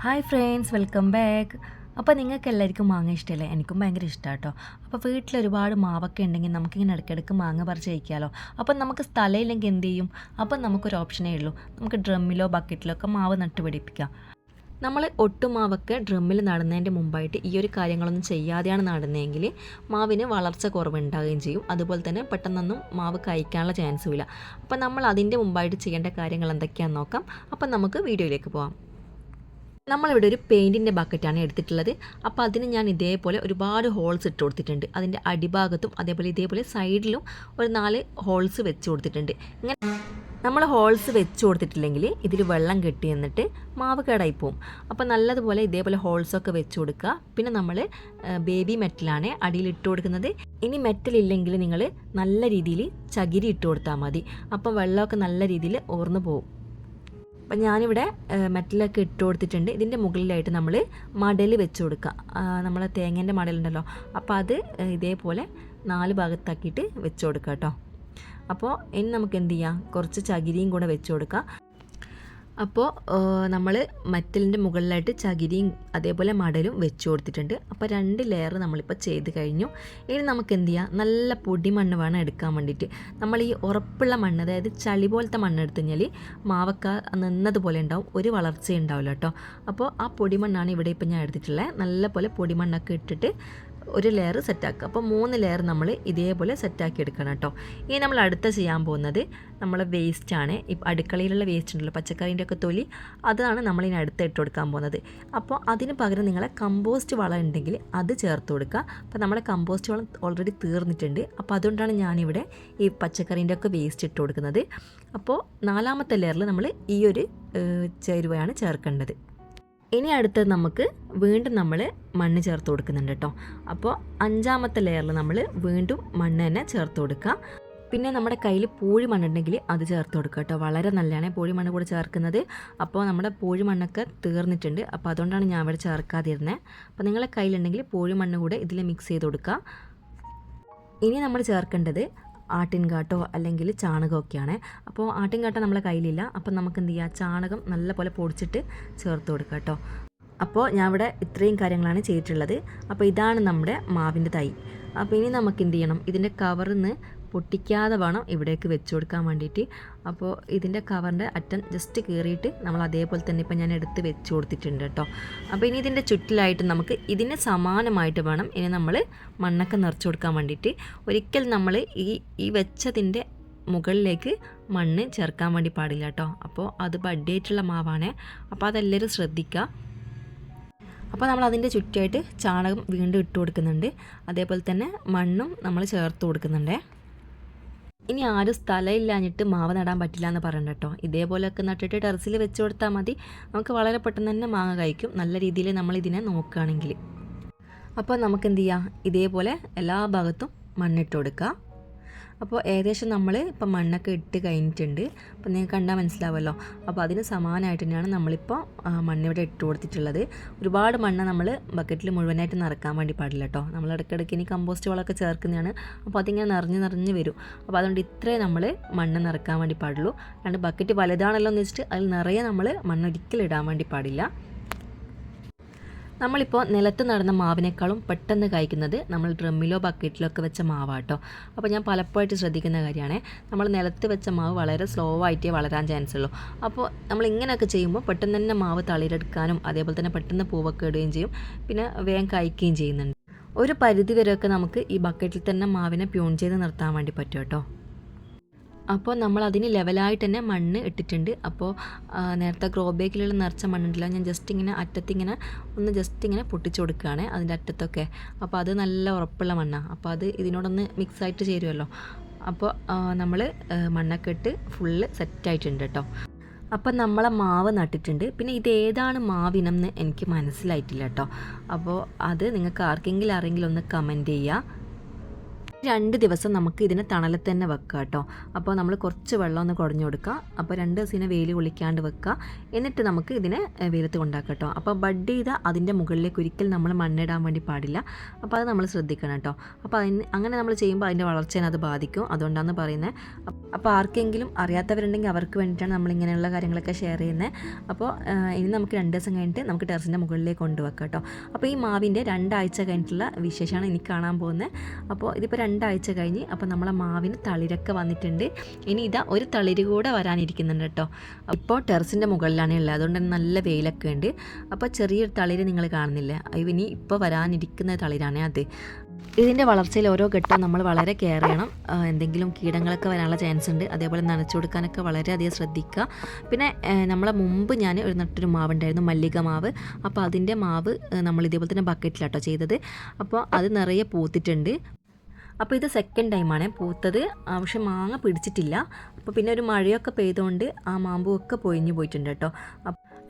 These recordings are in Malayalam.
ഹായ് ഫ്രണ്ട്സ് വെൽക്കം ബാക്ക് അപ്പോൾ നിങ്ങൾക്ക് എല്ലാവർക്കും മാങ്ങ ഇഷ്ടമല്ലേ എനിക്കും ഭയങ്കര ഇഷ്ടമാണ് കേട്ടോ അപ്പോൾ വീട്ടിൽ ഒരുപാട് മാവൊക്കെ ഉണ്ടെങ്കിൽ നമുക്കിങ്ങനെ ഇടയ്ക്കിടയ്ക്ക് മാങ്ങ പറിച്ച് കഴിക്കാമല്ലോ അപ്പം നമുക്ക് സ്ഥലമില്ലെങ്കിൽ എന്ത് ചെയ്യും? അപ്പം നമുക്കൊരു ഓപ്ഷനേ ഉള്ളൂ. നമുക്ക് ഡ്രമ്മിലോ ബക്കറ്റിലോ ഒക്കെ മാവ് നട്ടുപിടിപ്പിക്കാം നമ്മൾ ഒട്ടുമാവൊക്കെ ഡ്രമ്മിൽ നടുന്നതിന്റെ മുമ്പായിട്ട് ഈ ഒരു കാര്യങ്ങളൊന്നും ചെയ്യാതെയാണ് നടുന്നതെങ്കിൽ മാവിന് വളർച്ച കുറവുണ്ടാവുകയും ചെയ്യും. അതുപോലെ തന്നെ പെട്ടെന്നൊന്നും മാവ് കഴിക്കാനുള്ള ചാൻസും ഇല്ല. അപ്പം നമ്മൾ അതിന്റെ മുമ്പായിട്ട് ചെയ്യേണ്ട കാര്യങ്ങൾ എന്തൊക്കെയാണെന്ന് നോക്കാം. അപ്പം നമുക്ക് വീഡിയോയിലേക്ക് പോകാം നമ്മളിവിടെ ഒരു പെയിന്റിന്റെ ബക്കറ്റാണ് എടുത്തിട്ടുള്ളത്. അപ്പോൾ അതിന് ഞാൻ ഇതേപോലെ ഒരുപാട് ഹോൾസ് ഇട്ട് കൊടുത്തിട്ടുണ്ട്. അതിന്റെ അടിഭാഗത്തും അതേപോലെ ഇതേപോലെ സൈഡിലും ഒരു നാല് ഹോൾസ് വെച്ച് കൊടുത്തിട്ടുണ്ട്. ഇങ്ങനെ നമ്മൾ ഹോൾസ് വെച്ച് കൊടുത്തിട്ടില്ലെങ്കിൽ ഇതിൽ വെള്ളം കെട്ടി എന്നിട്ട് മാവ് കേടായി പോവും. അപ്പോൾ നല്ലതുപോലെ ഇതേപോലെ ഹോൾസൊക്കെ വെച്ച് കൊടുക്കുക. പിന്നെ നമ്മൾ ബേബി മെറ്റലാണ് അടിയിൽ ഇട്ട് കൊടുക്കുന്നത്. ഇനി മെറ്റൽ ഇല്ലെങ്കിൽ നിങ്ങൾ നല്ല രീതിയിൽ ചകിരി ഇട്ട് കൊടുത്താൽ മതി. അപ്പം വെള്ളമൊക്കെ നല്ല രീതിയിൽ ഓർന്നു പോകും അപ്പം ഞാനിവിടെ മെറ്റലൊക്കെ ഇട്ട് കൊടുത്തിട്ടുണ്ട്. ഇതിന്റെ മുകളിലായിട്ട് നമ്മൾ മടൽ വെച്ച് കൊടുക്കുക. നമ്മളെ തേങ്ങേന്റെ മടലുണ്ടല്ലോ. അപ്പോൾ അത് ഇതേപോലെ നാല് ഭാഗത്താക്കിയിട്ട് വെച്ച് കൊടുക്കുക കേട്ടോ. അപ്പോൾ ഇനി നമുക്ക് എന്ത് ചെയ്യാം? കുറച്ച് ചകിരിയും കൂടെ വെച്ച് കൊടുക്കാം അപ്പോൾ നമ്മൾ മറ്റലിന്റെ മുകളിലായിട്ട് ചകിരിയും അതേപോലെ മടലും വെച്ച് കൊടുത്തിട്ടുണ്ട്. അപ്പോൾ രണ്ട് ലെയർ നമ്മളിപ്പോൾ ചെയ്ത് കഴിഞ്ഞു. ഇനി നമുക്ക് എന്ത് ചെയ്യാം? നല്ല പൊടി മണ്ണ് വേണം എടുക്കാൻ വേണ്ടിയിട്ട്. നമ്മൾ ഈ ഉറപ്പുള്ള മണ്ണ് അതായത് ചളി പോലത്തെ മണ്ണ് എടുത്തു കഴിഞ്ഞാൽ മാവക്ക നിന്നതുപോലെ ഉണ്ടാവും. ഒരു വളർച്ച ഉണ്ടാവില്ല കേട്ടോ. അപ്പോൾ ആ പൊടിമണ്ണാണ് ഇവിടെ ഇപ്പോൾ ഞാൻ എടുത്തിട്ടുള്ളത് നല്ല പോലെ പൊടിമണ്ണൊക്കെ ഇട്ടിട്ട് ഒരു ലെയർ സെറ്റാക്കുക അപ്പോൾ മൂന്ന് ലെയർ നമ്മൾ ഇതേപോലെ സെറ്റാക്കി എടുക്കണം കേട്ടോ. ഇനി നമ്മൾ അടുത്ത ചെയ്യാൻ പോകുന്നത് നമ്മൾ വേസ്റ്റാണ് ഇപ്പം അടുക്കളയിലുള്ള വേസ്റ്റ് ഉണ്ടല്ലോ പച്ചക്കറീന്റെ ഒക്കെ തൊലി അതാണ് നമ്മൾ ഇനി അടുത്ത് ഇട്ട് കൊടുക്കാൻ പോകുന്നത്. അപ്പോൾ അതിന് പകരം നിങ്ങളെ കമ്പോസ്റ്റ് വളം ഉണ്ടെങ്കിൽ അത് ചേർത്ത് കൊടുക്കുക. അപ്പോൾ നമ്മുടെ കമ്പോസ്റ്റ് വളം ഓൾറെഡി തീർന്നിട്ടുണ്ട്. അപ്പോൾ അതുകൊണ്ടാണ് ഞാനിവിടെ ഈ പച്ചക്കറീന്റെ ഒക്കെ വേസ്റ്റ് ഇട്ട് കൊടുക്കുന്നത്. അപ്പോൾ നാലാമത്തെ ലെയറിൽ നമ്മൾ ഈ ഒരു ചേരുവയാണ് ചേർക്കേണ്ടത്. ഇനി അടുത്തത് നമുക്ക് വീണ്ടും നമ്മൾ മണ്ണ് ചേർത്ത് കൊടുക്കുന്നുണ്ട് കേട്ടോ. അപ്പോൾ അഞ്ചാമത്തെ ലെയറിൽ നമ്മൾ വീണ്ടും മണ്ണ് തന്നെ ചേർത്ത് കൊടുക്കുക പിന്നെ നമ്മുടെ കയ്യിൽ പൂഴി മണ്ണുണ്ടെങ്കിൽ അത് ചേർത്ത് കൊടുക്കുക കേട്ടോ. വളരെ നല്ലതാണ് പൂഴി മണ്ണ് കൂടെ ചേർക്കുന്നത്. അപ്പോൾ നമ്മുടെ പൂഴി മണ്ണൊക്കെ തീർന്നിട്ടുണ്ട്. അപ്പോൾ അതുകൊണ്ടാണ് ഞാൻ ഇവിടെ ചേർക്കാതിരുന്നത് അപ്പോൾ നിങ്ങളെ കയ്യിലുണ്ടെങ്കിൽ പൂഴി മണ്ണ് കൂടെ ഇതിൽ മിക്സ് ചെയ്ത് കൊടുക്കുക ഇനി നമ്മൾ ചേർക്കേണ്ടത് ആട്ടിൻകാട്ടോ അല്ലെങ്കിൽ ചാണകമൊക്കെയാണ്. അപ്പോൾ ആട്ടിൻകാട്ട നമ്മളെ കയ്യിലില്ല. അപ്പോൾ നമുക്ക് എന്ത് ചെയ്യുക ചാണകം നല്ല പോലെ പൊടിച്ചിട്ട് ചേർത്ത് കൊടുക്കുക കേട്ടോ അപ്പോൾ ഞാൻ ഇവിടെ ഇത്രയും കാര്യങ്ങളാണ് ചെയ്തിട്ടുള്ളത്. അപ്പോൾ ഇതാണ് നമ്മുടെ മാവിന്റെ തൈ. അപ്പോൾ ഇനി നമുക്ക് എന്ത് ചെയ്യണം ഇതിന്റെ കവറിൽ നിന്ന് പൊട്ടിക്കാതെ വേണം ഇവിടേക്ക് വെച്ച് കൊടുക്കാൻ വേണ്ടിയിട്ട്. അപ്പോൾ ഇതിന്റെ കവറിന്റെ അറ്റം ജസ്റ്റ് കീറിയിട്ട് നമ്മൾ അതേപോലെ തന്നെ ഇപ്പം ഞാൻ എടുത്ത് വെച്ച് കൊടുത്തിട്ടുണ്ട് കേട്ടോ. അപ്പോൾ ഇനി ഇതിന്റെ ചുറ്റിലായിട്ട് നമുക്ക് ഇതിന് സമാനമായിട്ട് വേണം ഇനി നമ്മൾ മണ്ണൊക്കെ നിറച്ച് കൊടുക്കാൻ വേണ്ടിയിട്ട്. ഒരിക്കൽ നമ്മൾ ഈ ഈ വെച്ചതിന്റെ മുകളിലേക്ക് മണ്ണ് ചേർക്കാൻ വേണ്ടി പാടില്ല കേട്ടോ. അപ്പോൾ അത് ബഡ്ഡേറ്റുള്ള മാവാണ്. അപ്പോൾ അതെല്ലാവരും ശ്രദ്ധിക്കുക. അപ്പോൾ നമ്മൾ അതിന്റെ ചുറ്റായിട്ട് ചാണകം വീണ്ടും ഇട്ട് കൊടുക്കുന്നുണ്ട്. അതേപോലെ തന്നെ മണ്ണും നമ്മൾ ചേർത്ത് കൊടുക്കുന്നുണ്ട്. ഇനി ആരും സ്ഥലമില്ലാഞ്ഞിട്ട് മാവ് നടാൻ പറ്റില്ല എന്ന് പറയണ്ട കേട്ടോ. ഇതേപോലെയൊക്കെ നട്ടിട്ട് ടെറസിൽ വെച്ച് കൊടുത്താൽ മതി. നമുക്ക് വളരെ പെട്ടെന്ന് തന്നെ മാങ്ങ കഴിക്കും. നല്ല രീതിയിൽ നമ്മൾ ഇതിനെ നോക്കുകയാണെങ്കിൽ. അപ്പോൾ നമുക്ക് എന്ത് ചെയ്യാം? ഇതേപോലെ എല്ലാ ഭാഗത്തും മണ്ണിട്ട് കൊടുക്കുക അപ്പോൾ ഏകദേശം നമ്മൾ ഇപ്പം മണ്ണൊക്കെ ഇട്ട് കഴിഞ്ഞിട്ടുണ്ട്. അപ്പോൾ നിങ്ങൾക്ക് കണ്ടാൽ മനസ്സിലാവുമല്ലോ. അപ്പോൾ അതിന് സമാനമായിട്ട് തന്നെയാണ് നമ്മളിപ്പോൾ മണ്ണിവിടെ ഇട്ട് കൊടുത്തിട്ടുള്ളത്. ഒരുപാട് മണ്ണ് നമ്മൾ ബക്കറ്റിൽ മുഴുവനായിട്ട് നിറക്കാൻ വേണ്ടി പാടില്ല കേട്ടോ. നമ്മൾ ഇടയ്ക്കിടയ്ക്ക് ഇനി കമ്പോസ്റ്റ് വളമൊക്കെ ചേർക്കുന്നതാണ്. അപ്പോൾ അതിങ്ങനെ നിറഞ്ഞ് നിറഞ്ഞ് വരും. അപ്പോൾ അതുകൊണ്ട് ഇത്രേ നമ്മൾ മണ്ണ് നിറക്കാൻ വേണ്ടി പാടുള്ളൂ. അല്ലാണ്ട് ബക്കറ്റ് വലുതാണല്ലോ എന്ന് വെച്ചിട്ട് അതിൽ നിറയെ നമ്മൾ മണ്ണൊരിക്കലും ഇടാൻ വേണ്ടി പാടില്ല. നമ്മളിപ്പോൾ നിലത്ത് നടന്ന മാവിനേക്കാളും പെട്ടെന്ന് കായ്ക്കുന്നത് നമ്മൾ ഡ്രമ്മിലോ ബക്കറ്റിലോ ഒക്കെ വെച്ച മാവാട്ടോ. അപ്പോൾ ഞാൻ പലപ്പോഴായിട്ട് ശ്രദ്ധിക്കുന്ന കാര്യമാണ് നമ്മൾ നിലത്ത് വെച്ച മാവ് വളരെ സ്ലോ ആയിട്ടേ വളരാൻ ചാൻസ് ഉള്ളൂ. അപ്പോൾ നമ്മൾ ഇങ്ങനെയൊക്കെ ചെയ്യുമ്പോൾ പെട്ടെന്ന് തന്നെ മാവ് തളിരെടുക്കാനും അതേപോലെ തന്നെ പെട്ടെന്ന് പൂവൊക്കെ ഇടുകയും ചെയ്യും. പിന്നെ വേഗം കായ്ക്കുകയും ചെയ്യുന്നുണ്ട്. ഒരു പരിധി വരെയൊക്കെ നമുക്ക് ഈ ബക്കറ്റിൽ തന്നെ മാവിനെ പ്യൂൺ ചെയ്ത് നിർത്താൻ വേണ്ടി പറ്റും കേട്ടോ. അപ്പോൾ നമ്മൾ അതിന് ലെവലായിട്ട് തന്നെ മണ്ണ് ഇട്ടിട്ടുണ്ട്. അപ്പോൾ നേരത്തെ ഗ്രോ ബേക്കിലുള്ള നിറച്ച മണ്ണുണ്ടല്ലോ ഞാൻ ജസ്റ്റ് ഇങ്ങനെ അറ്റത്തിങ്ങനെ ഒന്ന് ജസ്റ്റ് ഇങ്ങനെ പൊട്ടിച്ചു കൊടുക്കുകയാണ് അതിന്റെ അറ്റത്തൊക്കെ. അപ്പോൾ അത് നല്ല ഉറപ്പുള്ള മണ്ണാണ് അപ്പോൾ അത് ഇതിനോടൊന്ന് മിക്സ് ആയിട്ട് ചേരുമല്ലോ അപ്പോൾ നമ്മൾ മണ്ണൊക്കെ ഇട്ട് ഫുള്ള് സെറ്റായിട്ടുണ്ട് കേട്ടോ അപ്പം നമ്മളെ മാവ് നട്ടിട്ടുണ്ട്. പിന്നെ ഇത് ഏതാണ് മാവിനം എന്ന് എനിക്ക് മനസ്സിലായിട്ടില്ല കേട്ടോ അപ്പോൾ അത് നിങ്ങൾക്ക് ആർക്കെങ്കിലും ആരെങ്കിലും ഒന്ന് കമന്റ് ചെയ്യുക. രണ്ട് ദിവസം നമുക്ക് ഇതിനെ തണലിൽ തന്നെ വെക്കാം കേട്ടോ അപ്പോൾ നമ്മൾ കുറച്ച് വെള്ളം ഒന്ന് കുടഞ്ഞു കൊടുക്കുക അപ്പോൾ രണ്ട് ദിവസം വെയിൽ കൊള്ളിക്കാണ്ട് വെക്കുക എന്നിട്ട് നമുക്ക് ഇതിനെ വെയിലത്ത് കൊണ്ടാക്കാം കേട്ടോ അപ്പോൾ ബഡ് ചെയ്ത അതിന്റെ മുകളിലേക്ക് ഒരിക്കൽ നമ്മൾ മണ്ണിടാൻ വേണ്ടി പാടില്ല. അപ്പോൾ അത് നമ്മൾ ശ്രദ്ധിക്കണം കേട്ടോ അപ്പോൾ അതിന് അങ്ങനെ നമ്മൾ ചെയ്യുമ്പോൾ അതിന്റെ വളർച്ചേനെ അത് ബാധിക്കും. അതുകൊണ്ടാണ് പറയുന്നത് അപ്പോൾ ആർക്കെങ്കിലും അറിയാത്തവരുണ്ടെങ്കിൽ അവർക്ക് വേണ്ടിയിട്ടാണ് നമ്മൾ ഇങ്ങനെയുള്ള കാര്യങ്ങളൊക്കെ ഷെയർ ചെയ്യുന്നത് അപ്പോൾ ഇനി നമുക്ക് രണ്ട് ദിവസം കഴിഞ്ഞിട്ട് നമുക്ക് ടെറസിന്റെ മുകളിലേക്ക് കൊണ്ടുവെക്കാം കേട്ടോ അപ്പോൾ ഈ മാവിന്റെ രണ്ടാഴ്ച കഴിഞ്ഞിട്ടുള്ള വിശേഷമാണ് എനിക്ക് കാണാൻ പോകുന്നത് അപ്പോൾ ഇതിപ്പോൾ രണ്ടാഴ്ച കഴിഞ്ഞ് അപ്പോൾ നമ്മളെ മാവിന് തളിരൊക്കെ വന്നിട്ടുണ്ട്. ഇനി ഇതാ ഒരു തളിര് കൂടെ വരാനിരിക്കുന്നുണ്ട് കേട്ടോ. ഇപ്പോൾ ടെറസിന്റെ മുകളിലാണ് ഉള്ളത്. അതുകൊണ്ട് തന്നെ നല്ല വെയിലൊക്കെ ഉണ്ട്. അപ്പോൾ ചെറിയൊരു തളിര് നിങ്ങൾ കാണുന്നില്ല. ഇനി ഇപ്പോൾ വരാനിരിക്കുന്ന തളിരാണ് അത്. ഇതിന്റെ വളർച്ചയിൽ ഓരോ ഘട്ടവും നമ്മൾ വളരെ കെയർ ചെയ്യണം. എന്തെങ്കിലും കീടങ്ങളൊക്കെ വരാനുള്ള ചാൻസ് ഉണ്ട്. അതേപോലെ നനച്ചു കൊടുക്കാനൊക്കെ വളരെയധികം ശ്രദ്ധിക്കുക. പിന്നെ നമ്മളെ മുമ്പ് ഞാൻ ഒരു നട്ടൊരു മാവുണ്ടായിരുന്നു മല്ലിക മാവ്. അപ്പോൾ അതിന്റെ മാവ് നമ്മൾ ഇതേപോലെ തന്നെ ബക്കറ്റിലാട്ടോ ചെയ്തത്. അപ്പോൾ അത് നിറയെ പൂത്തിട്ടുണ്ട്. അപ്പോൾ ഇത് സെക്കൻഡ് ടൈമാണ് പൂത്തത് പക്ഷെ മാങ്ങ പിടിച്ചിട്ടില്ല. അപ്പോൾ പിന്നെ ഒരു മഴയൊക്കെ പെയ്തുകൊണ്ട് ആ മാമ്പൂവൊക്കെ പൊയിഞ്ഞു പോയിട്ടുണ്ട് കേട്ടോ.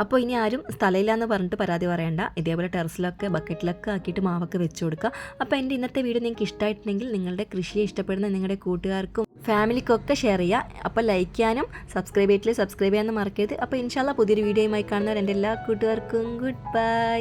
അപ്പോൾ ഇനി ആരും സ്ഥലമില്ല എന്ന് പറഞ്ഞിട്ട് പരാതി പറയണ്ട. ഇതേപോലെ ടെറസിലൊക്കെ ബക്കറ്റിലൊക്കെ ആക്കിയിട്ട് മാവൊക്കെ വെച്ച് കൊടുക്കുക അപ്പോൾ എന്റെ ഇന്നത്തെ വീഡിയോ നിങ്ങൾക്ക് ഇഷ്ടമായിട്ടുണ്ടെങ്കിൽ നിങ്ങളുടെ കൃഷിയെ ഇഷ്ടപ്പെടുന്ന നിങ്ങളുടെ കൂട്ടുകാർക്കും ഫാമിലിക്കൊക്കെ ഷെയർ ചെയ്യുക. അപ്പോൾ ലൈക്ക് ചെയ്യാനും സബ്സ്ക്രൈബ് ചെയ്തിട്ടില്ല സബ്സ്ക്രൈബ് ചെയ്യാനും മറക്കരുത്. അപ്പോൾ ഇൻഷാല്ല പുതിയൊരു വീഡിയോയുമായി കാണുന്നവർ എന്റെ എല്ലാ കൂട്ടുകാർക്കും ഗുഡ് ബൈ.